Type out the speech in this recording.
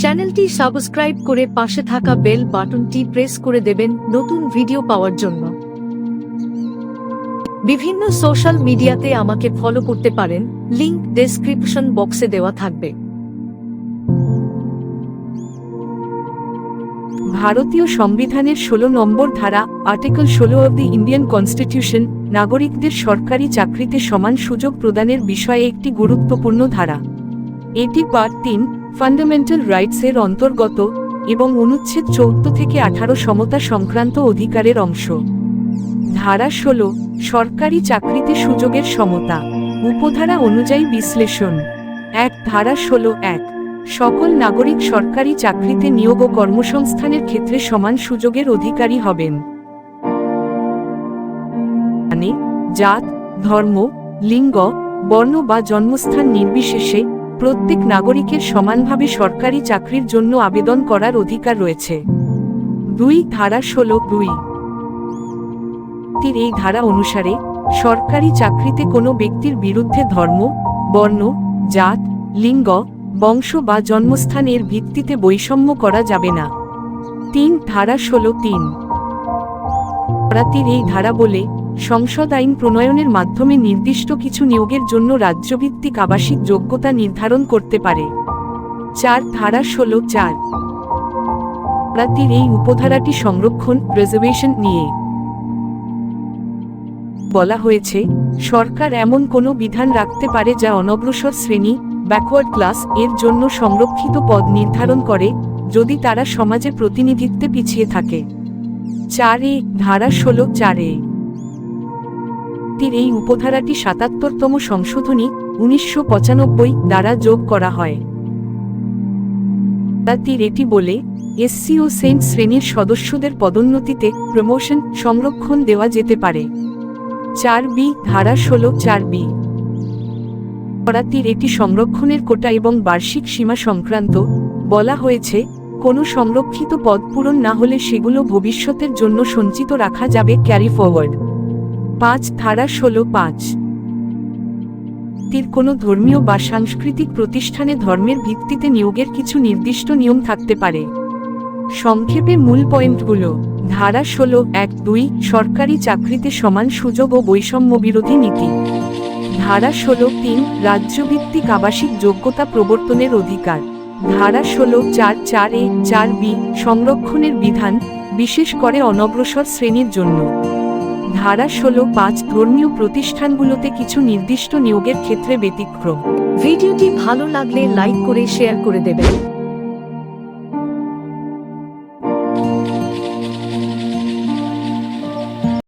চ্যানেলটি সাবস্ক্রাইব করে পাশে থাকা বেল বাটনটি প্রেস করে দেবেন নতুন ভিডিও পাওয়ার জন্য। বিভিন্ন সোশ্যাল মিডিয়াতে আমাকে ফলো করতে পারেন, লিংক ডেসক্রিপশন বক্সে দেওয়া থাকবে। ভারতীয় সংবিধানের ষোলো নম্বর ধারা, আর্টিকেল ষোলো অব দি ইন্ডিয়ান কনস্টিটিউশন, নাগরিকদের সরকারি চাকরিতে সমান সুযোগ প্রদানের বিষয়ে একটি গুরুত্বপূর্ণ ধারা। এটি পার্ট তিন ফান্ডামেন্টাল রাইটস এর অন্তর্গত এবং অনুচ্ছেদ চৌদ্দ থেকে আঠারো সমতা সংক্রান্ত অধিকারের অংশ। ধারা ষোলো, সরকারি চাকরিতে সুযোগের সমতা, উপধারা অনুযায়ী বিশ্লেষণ। এক, ধারা ষোলো, এক, সকল নাগরিক সরকারি চাকরিতে নিয়োগ ও কর্মসংস্থানের ক্ষেত্রে সমান সুযোগের অধিকারী হবেন। মানে জাত, ধর্ম, লিঙ্গ, বর্ণ বা জন্মস্থান নির্বিশেষে প্রত্যেক নাগরিকের সমানভাবে সরকারি চাকরির জন্য আবেদন করার অধিকার রয়েছে। দুই ধারা ষোলো দুই। এই ধারা অনুসারে, সরকারি চাকরিতে কোনো ব্যক্তির বিরুদ্ধে ধর্ম, বর্ণ, জাত, লিঙ্গ, বংশ বা জন্মস্থানের ভিত্তিতে বৈষম্য করা যাবে না। তিন ধারা ষোলো তিন। রাতির এই ধারা বলে সংসদ আইন প্রণয়নের মাধ্যমে নির্দিষ্ট কিছু নিয়োগের জন্য রাজ্যভিত্তিক আবাসিক যোগ্যতা নির্ধারণ করতে পারে। চার, ধারা ষোলো, চার। রাতির এই উপধারাটি সংরক্ষণ, রিজার্ভেশন নিয়ে। বলা হয়েছে, সরকার এমন কোনো বিধান রাখতে পারে যা অনগ্রসর শ্রেণি ব্যাকওয়ার্ড ক্লাস এর জন্য সংরক্ষিত পদ নির্ধারণ করে, যদি তারা সমাজে প্রতিনিধিত্বে পিছিয়ে থাকে। চারে ধারা ষোলো, চারে টির এই উপধারাটি সাতাত্তরতম সংশোধনী, উনিশশো পঁচানব্বই দ্বারা যোগ করা হয়। তীর এটি বলে, এসসি ও সেন্ট শ্রেণির সদস্যদের পদোন্নতিতে প্রমোশন, সংরক্ষণ দেওয়া যেতে পারে। চার বি, ধারা ষোলো, চার বি। করাতির এটি সংরক্ষণের কোটা এবং বার্ষিক সীমা সংক্রান্ত, বলা হয়েছে, কোনো সংরক্ষিত পদ পূরণ না হলে সেগুলো ভবিষ্যতের জন্য সঞ্চিত রাখা যাবে ক্যারি ফরওয়ার্ড। পাঁচ ধারা ষোলো পাঁচ। তীর কোনো ধর্মীয় বা সাংস্কৃতিক প্রতিষ্ঠানে ধর্মের ভিত্তিতে নিয়োগের কিছু নির্দিষ্ট নিয়ম থাকতে পারে। সংক্ষেপে মূল পয়েন্টগুলো, ধারা ষোলো, এক, দুই, সরকারি চাকরিতে সমান সুযোগ ও বৈষম্য বিরোধী নীতি। ধারা ষোলো, তিন, রাজ্যভিত্তিক আবাসিক যোগ্যতা প্রবর্তনের অধিকার। ধারা ষোলো, চার চার এ, চার বি, সংরক্ষণের বিধান, বিশেষ করে অনগ্রসর শ্রেণির জন্য। ধারা ষোলো পাঁচ ধর্মীয় প্রতিষ্ঠানগুলোতে কিছু নির্দিষ্ট নিয়োগের ক্ষেত্রে ব্যতিক্রম। ভিডিওটি ভালো লাগলে লাইক করে শেয়ার করে দেবেন।